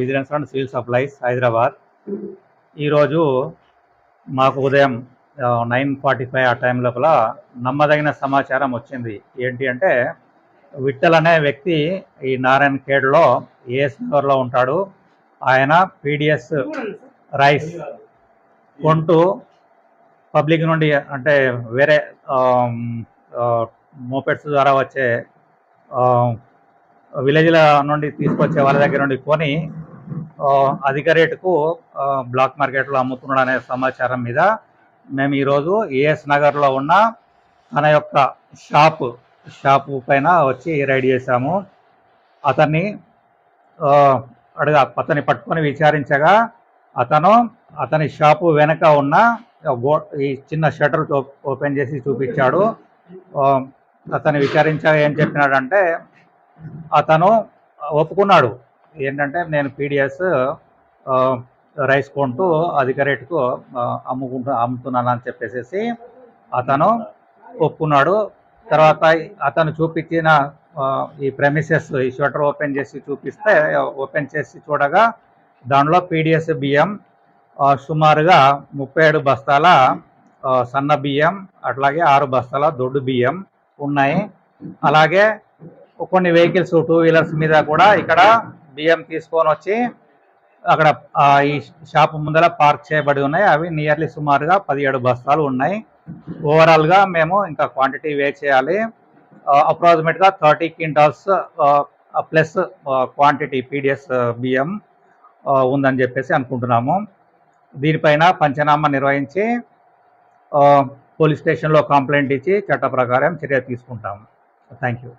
Vigilance and civil supplies Hyderabad ఈరోజు మాకు ఉదయం నైన్ ఫార్టీ ఫైవ్ ఆ టైం లోపల నమ్మదగిన సమాచారం వచ్చింది. ఏంటి అంటే విట్టల్ అనే వ్యక్తి ఈ నారాయణ ఖేడ్లో ఏఎస్ నగర్లో ఉంటాడు. ఆయన పీడిఎస్ రైస్ కొంటూ పబ్లిక్ నుండి అంటే వేరే మోపెడ్స్ ద్వారా వచ్చే విలేజ్ల నుండి తీసుకొచ్చే వాళ్ళ దగ్గర నుండి కొని అధిక రేటుకు బ్లాక్ మార్కెట్లో అమ్ముతున్నాడు అనే సమాచారం మీద మేము ఈరోజు ఏఎస్ నగర్లో ఉన్న తన యొక్క షాపు షాపు పైన వచ్చి రైడ్ చేశాము. అతన్ని అడుగా అడగా అతన్ని పట్టుకొని విచారించగా అతను అతని షాపు వెనక ఉన్న గో ఈ చిన్న షటర్ ఓపెన్ చేసి చూపించాడు. అతన్ని విచారించగా ఏం చెప్పినాడంటే అతను ఒప్పుకున్నాడు. ఏంటంటే నేను పీడిఎస్ రైస్ కొంటూ అధిక రేటుకు అమ్ముకుంటు అమ్ముకుంటూ అమ్ముతున్నాను అని చెప్పేసి అతను ఒప్పుకున్నాడు. తర్వాత అతను చూపించిన ఈ ప్రెమిసెస్ ఈ షటర్ ఓపెన్ చేసి చూపిస్తే ఓపెన్ చేసి చూడగా దానిలో పీడిఎస్ బియ్యం సుమారుగా ముప్పై ఏడు బస్తాల సన్న బియ్యం అట్లాగే ఆరు బస్తాల దొడ్డు బియ్యం ఉన్నాయి. అలాగే కొన్ని వెహికల్స్ టూ వీలర్స్ మీద కూడా ఇక్కడ బియ్యం తీసుకొని వచ్చి అక్కడ ఈ షాప్ ముందర పార్క్ చేయబడి ఉన్నాయి. అవి నియర్లీ సుమారుగా పదిహేడు బస్తాలు ఉన్నాయి. ఓవరాల్గా మేము ఇంకా క్వాంటిటీ వే చేయాలి. అప్రాక్సిమేట్గా thirty quintals plus quantity P D S బియ్యం ఉందని చెప్పేసి అనుకుంటున్నాము. దీనిపైన పంచనామా నిర్వహించి పోలీస్ స్టేషన్లో కంప్లైంట్ ఇచ్చి చట్ట ప్రకారం చర్య తీసుకుంటాము. Thank you